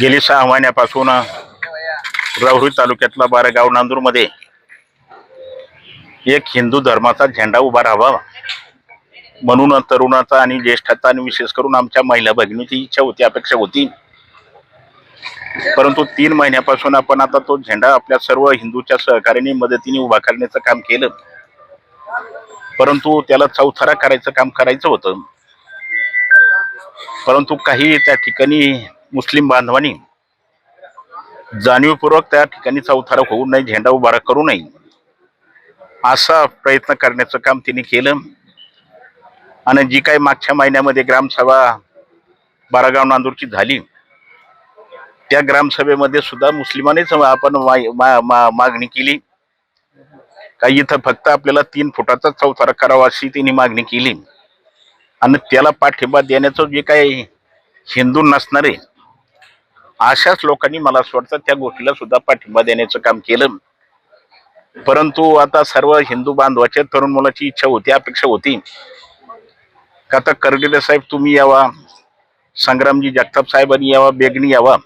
गेली सहा महिन्यापासून राहुरी तालुक्यातला बारेगाव गाव नांदूरमध्ये एक हिंदू धर्माचा झेंडा उभा राहावा म्हणून तरुणाचा आणि ज्येष्ठाचा आणि विशेष करून आमच्या महिला भगिनीची इच्छा होती अपेक्षा होती. परंतु तीन महिन्यापासून आपण आता तो झेंडा आपल्या सर्व हिंदूच्या सहकार्याने मदतीने उभा करण्याचं काम केलं. परंतु त्याला चौथारा करायचं काम करायचं होतं. परंतु काही त्या ठिकाणी मुस्लिम बांधवांनी जाणीवपूर्वक त्या ठिकाणी चौथारा होऊ नये झेंडा उभारा करू नये असा प्रयत्न करण्याचं काम तिने केलं. आणि जी काही मागच्या महिन्यामध्ये ग्रामसभा बारागाव नांदूरची झाली त्या ग्रामसभेमध्ये सुद्धा मुस्लिमांनीच आपण मा- मागणी केली. का इथं फक्त आपल्याला तीन फुटाचा चौथारा करावा अशी तिने मागणी केली. आणि त्याला पाठिंबा देण्याचं जे काही हिंदू नसणारे अशाच लोकांनी मला असं वाटतं त्या गोष्टीला सुद्धा पाठिंबा देण्याचं काम केलं. परंतु आता सर्व हिंदू बांधवाच्या तरुण मुलाची इच्छा होती अपेक्षा होती. का आता करगिले साहेब तुम्ही यावा संग्रामजी जगताप साहेबांनी यावा बेगनी यावा.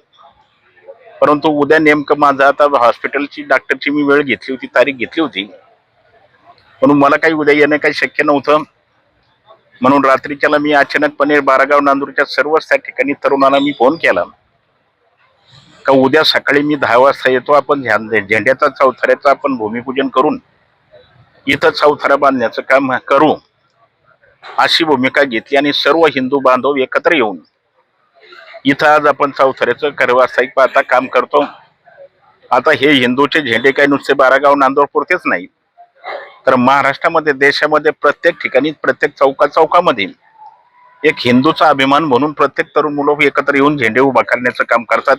परंतु उद्या नेमकं माझं आता हॉस्पिटलची डॉक्टरची मी वेळ घेतली होती तारीख घेतली होती. म्हणून मला काही उद्या येणं काही शक्य नव्हतं. म्हणून रात्रीच्याला मी अचानकपणे बारागाव नांदूरच्या सर्वच त्या ठिकाणी तरुणांना मी फोन केला. का उद्या सकाळी मी दहा वाजता येतो आपण झें- झेंड्याचा चौथऱ्याचं आपण भूमिपूजन करून इथं चौथरा बांधण्याचं काम करू अशी भूमिका घेतली आणि सर्व हिंदू बांधव एकत्र येऊन इथं आज आपण चौथऱ्याचं करवासाईक पाहता काम करतो. आता हे हिंदूचे झेंडे काही नुसते बारागाव नांदूर पुरतेच नाही तर महाराष्ट्रामध्ये देशामध्ये प्रत्येक ठिकाणी प्रत्येक चौका चौकामध्ये एक हिंदूचा अभिमान म्हणून प्रत्येक तरुण मुलं एकत्र येऊन झेंडे उभा करण्याचं काम करतात.